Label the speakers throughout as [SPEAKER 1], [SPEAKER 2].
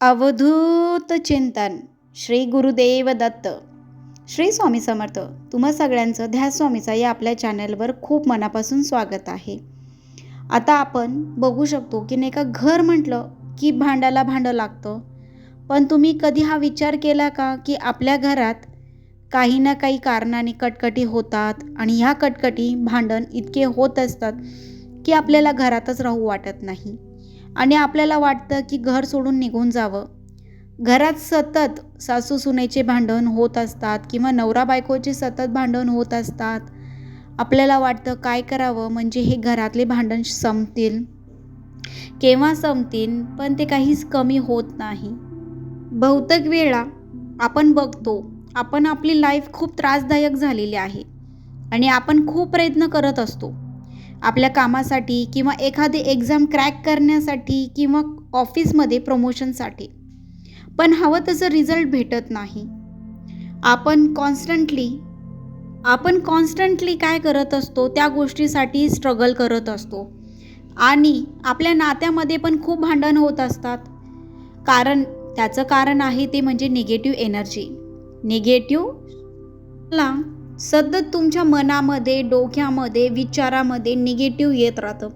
[SPEAKER 1] अवधूत चिंतन. श्री गुरुदेव दत्त श्री स्वामी समर्थ तुम्हा सगळ्यांचं ध्यास स्वामीचा या आपल्या चॅनलवर खूप मनापासून स्वागत आहे. आता आपण बघू शकतो की नाही का घर म्हटलं की भांडाला भांडं लागतं. पण तुम्ही कधी हा विचार केला का की आपल्या घरात काही ना काही कारणाने कटकटी होतात आणि ह्या कटकटी भांडण इतके होत असतात की आपल्याला घरातच राहू वाटत नाही? आणि आपल्याला वाटतं की घर सोडून निघून जावं. घरात सतत सासू सुनेचे भांडण होत असतात किंवा नवरा बायकोचे सतत भांडण होत असतात. आपल्याला वाटतं काय करावं म्हणजे हे घरातले भांडण संपतील. केव्हा संपतील पण ते काहीच कमी होत नाही. बहुतेक वेळा आपण बघतो आपण आपली लाईफ खूप त्रासदायक झालेली आहे आणि आपण खूप प्रयत्न करत असतो. आपल्या कामासाठी किंवा एखादी एक्झाम क्रॅक करण्यासाठी किंवा ऑफिसमध्ये प्रमोशनसाठी पण हवं तसं रिझल्ट भेटत नाही. आपण कॉन्स्टंटली आपण कॉन्स्टंटली काय करत असतो? त्या गोष्टीसाठी स्ट्रगल करत असतो. आणि आपल्या नात्यामध्ये पण खूप भांडण होत असतात. कारण त्याचं कारण आहे ते म्हणजे निगेटिव्ह एनर्जी निगेटिव्हला सतत तुमच्या मनामध्ये डोक्यामध्ये विचारामध्ये निगेटिव्ह येत राहतं.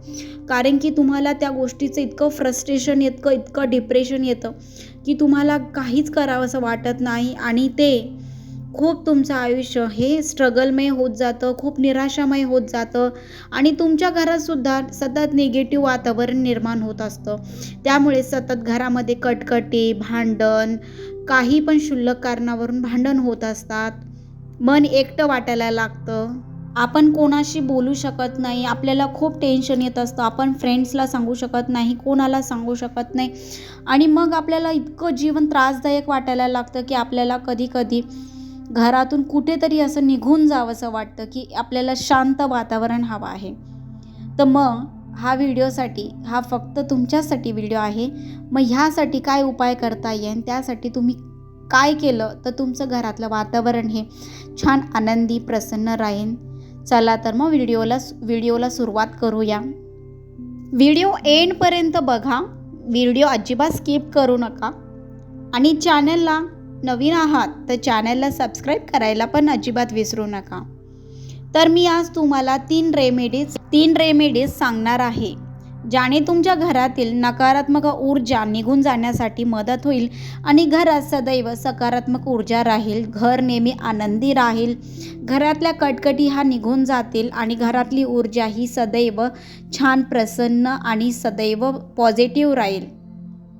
[SPEAKER 1] कारण की तुम्हाला त्या गोष्टीचं इतकं फ्रस्ट्रेशन येतं इतकं डिप्रेशन येतं की तुम्हाला काहीच करावं असं वाटत नाही आणि ते खूप तुमचं आयुष्य हे स्ट्रगलमय होत जातं खूप निराशामय होत जातं आणि तुमच्या घरातसुद्धा सतत निगेटिव्ह वातावरण निर्माण होत असतं. त्यामुळे सतत घरामध्ये कटकटी भांडण काही पण क्षुल्लक कारणावरून भांडण होत असतात. मन एकटं वाटायला लागतं. आपण कोणाशी बोलू शकत नाही. आपल्याला खूप टेन्शन येत असतं. आपण फ्रेंड्सला सांगू शकत नाही. कोणाला सांगू शकत नाही. आणि मग आपल्याला इतकं जीवन त्रासदायक वाटायला लागतं की आपल्याला कधी कधी घरातून कुठेतरी असं निघून जावंसं वाटतं की आपल्याला शांत वातावरण हवं आहे. तर मग हा व्हिडिओसाठी हा फक्त तुमच्यासाठी व्हिडिओ आहे. मग ह्यासाठी काय उपाय करता येईल? त्यासाठी तुम्ही काय केलं? तर तुमचं घरातलं वातावरण हे छान आनंदी प्रसन्न राहील चला तर मग व्हिडिओला व्हिडिओला सुरुवात करूया. व्हिडिओ एंडपर्यंत बघा. व्हिडिओ अजिबात स्किप करू नका. आणि चॅनलला नवीन आहात तर चॅनलला सबस्क्राईब करायला पण अजिबात विसरू नका. तर मी आज तुम्हाला तीन रेमेडीज तीन रेमेडीज सांगणार आहे. ज्याने तुमच्या घरातील नकारात्मक ऊर्जा निघून जाण्यासाठी मदत होईल आणि घरात सदैव सकारात्मक ऊर्जा राहील घर नेहमी आनंदी राहील. घरातल्या कटकटी हा निघून जातील आणि घरातली ऊर्जा ही सदैव छान प्रसन्न आणि सदैव पॉझिटिव्ह राहील.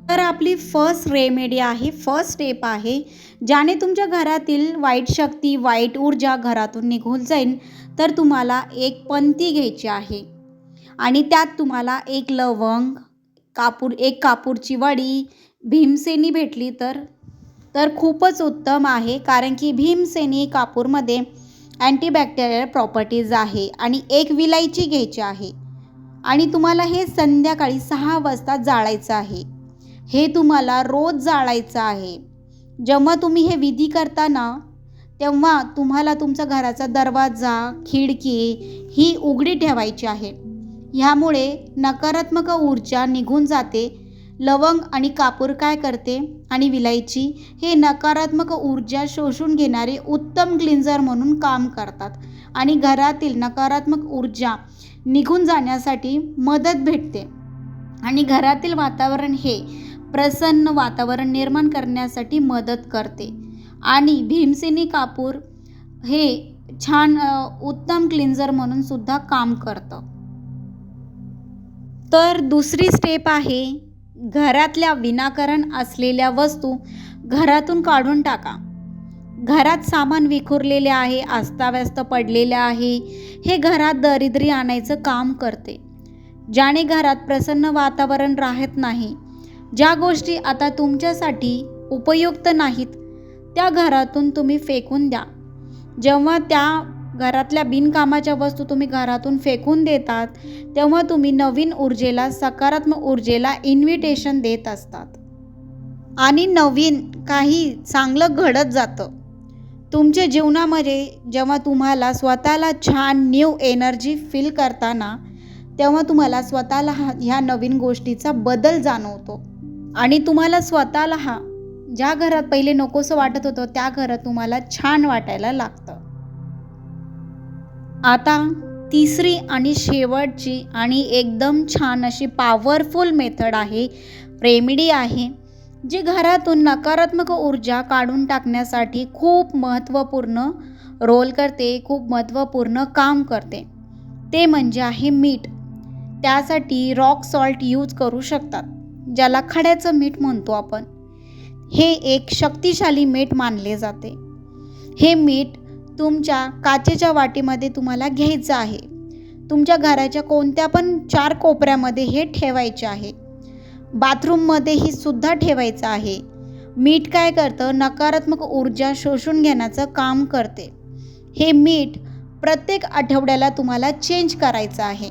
[SPEAKER 1] तर आपली फर्स्ट रेमेडी आहे फर्स्ट स्टेप आहे ज्याने तुमच्या घरातील वाईट शक्ती वाईट ऊर्जा घरातून निघून जाईल. तर तुम्हाला एक पंथी घ्यायची आहे. आणि त्यात तुम्हाला एक लवंग कापूर एक कापूरची वडी भीमसेनी भेटली तर? तर खूपच उत्तम आहे कारण की भीमसेनी कापूरमध्ये अँटीबॅक्टेरियल प्रॉपर्टीज आहे आणि एक विलायची घ्यायची आहे. आणि तुम्हाला हे संध्याकाळी सहा वाजता जाळायचं आहे. हे तुम्हाला रोज जाळायचं आहे. जेव्हा तुम्ही हे विधी करताना तेव्हा तुम्हाला तुमचा घराचा दरवाजा खिडकी ही उघडी ठेवायची आहे. ह्यामुळे नकारात्मक ऊर्जा निघून जाते. लवंग आणि कापूर काय करते? आणि विलायची हे नकारात्मक ऊर्जा शोषून घेणारे उत्तम क्लिन्झर म्हणून काम करतात. आणि घरातील नकारात्मक ऊर्जा निघून जाण्यासाठी मदत भेटते. आणि घरातील वातावरण हे प्रसन्न वातावरण निर्माण करण्यासाठी मदत करते. आणि भीमसेनी कापूर हे छान उत्तम क्लिन्झर म्हणून सुद्धा काम करतं. तर दुसरी स्टेप आहे घरातल्या विनाकारण असलेल्या वस्तू घरातून काढून टाका. घरात सामान विखुरलेले आहे अस्ताव्यस्त पडलेले आहे हे घरात दरिद्री आणायचं काम करते. ज्याने घरात प्रसन्न वातावरण राहत नाही ज्या गोष्टी आता तुमच्यासाठी उपयुक्त नाहीत त्या घरातून तुम्ही फेकून द्या. जेव्हा त्या घरातल्या बिनकामाच्या वस्तू तुम्ही घरातून फेकून देतात तेव्हा तुम्ही नवीन ऊर्जेला सकारात्मक ऊर्जेला इन्व्हिटेशन देत असतात. आणि नवीन काही चांगलं घडत जातं. तुमच्या जीवनामध्ये जेव्हा तुम्हाला स्वतःला छान न्यू एनर्जी फील करताना तेव्हा तुम्हाला स्वतःला ह्या नवीन गोष्टीचा बदल जाणवतो. आणि तुम्हाला स्वतःला हा ज्या घरात पहिले नकोसं वाटत होतं त्या घरात तुम्हाला छान वाटायला लागतं. आता तिसरी आणि शेवटची आणि एकदम छान अशी पॉवरफुल मेथड आहे रेमेडी आहे जी घरातून नकारात्मक ऊर्जा काढून टाकण्यासाठी खूप महत्त्वपूर्ण रोल करते खूप महत्त्वपूर्ण काम करते. ते म्हणजे आहे मीठ. त्यासाठी रॉक सॉल्ट यूज करू शकतात ज्याला खड्याचं मीठ म्हणतो आपण. हे एक शक्तिशाली मीठ मानले जाते. हे मीठ तुमच्या काचेच्या वाटीमध्ये तुम्हाला घ्यायचं आहे. तुमच्या घराच्या कोणत्या पण चार कोपऱ्यामध्ये हे ठेवायचे आहे. बाथरूममध्येही सुद्धा ठेवायचं आहे. मीठ काय करतं? नकारात्मक ऊर्जा शोषून घेण्याचं काम करते. हे मीठ प्रत्येक आठवड्याला तुम्हाला चेंज करायचं आहे.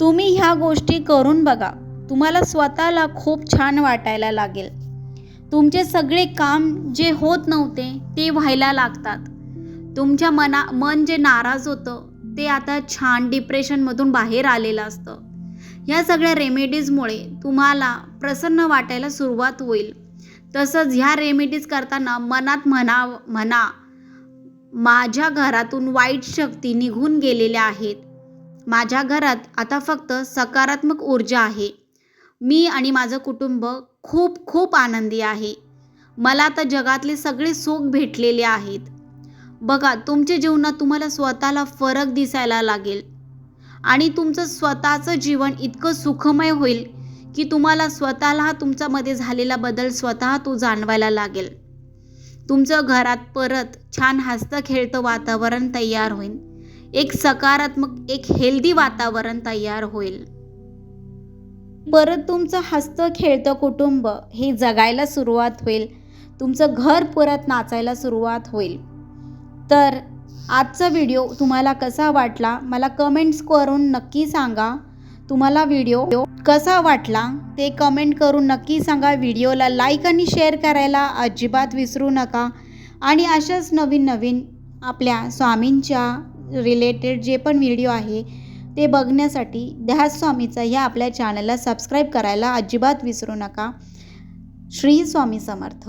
[SPEAKER 1] तुम्ही ह्या गोष्टी करून बघा. तुम्हाला स्वतःला खूप छान वाटायला लागेल. तुमचे सगळे काम जे होत नव्हते ते व्हायला लागतात. तुमच्या मना मन जे नाराज होतं ते आता छान डिप्रेशनमधून बाहेर आलेलं असतं. ह्या सगळ्या रेमेडीजमुळे तुम्हाला प्रसन्न वाटायला सुरुवात होईल. तसंच ह्या रेमेडीज करताना मनात म्हणा म्हणा माझ्या घरातून वाईट शक्ती निघून गेलेल्या आहेत. माझ्या घरात आता फक्त सकारात्मक ऊर्जा आहे. मी आणि माझं कुटुंब खूप खूप आनंदी आहे. मला आता जगातले सगळे सुख भेटलेले आहेत. बघा तुमच्या जीवनात तुम्हाला स्वतःला फरक दिसायला लागेल. आणि तुमचं स्वतःचं जीवन इतकं सुखमय होईल की तुम्हाला स्वतःला तुमच्यामध्ये झालेला बदल स्वतः तो जाणवायला लागेल. तुमचं घरात परत छान हसतं खेळतं वातावरण तयार होईल. एक सकारात्मक एक हेल्दी वातावरण तयार होईल. परत तुमचं हसतं खेळतं कुटुंब हे जगायला सुरुवात होईल. तुमचं घर परत नाचायला सुरुवात होईल. तर आजचा व्हिडिओ तुम्हाला कसा वाटला मला कमेंट्स करून नक्की सांगा. तुम्हाला व्हिडिओ कसा वाटला ते कमेंट करून नक्की सांगा. व्हिडिओला लाईक आणि शेअर करायला अजिबात विसरू नका. आणि अशाच नवीन नवीन आपल्या स्वामींच्या रिलेटेड जे पण व्हिडिओ आहे ते बघण्यासाठी ध्यास स्वामीचा ह्या आपल्या चॅनलला सबस्क्राईब करायला अजिबात विसरू नका. श्री स्वामी समर्थ.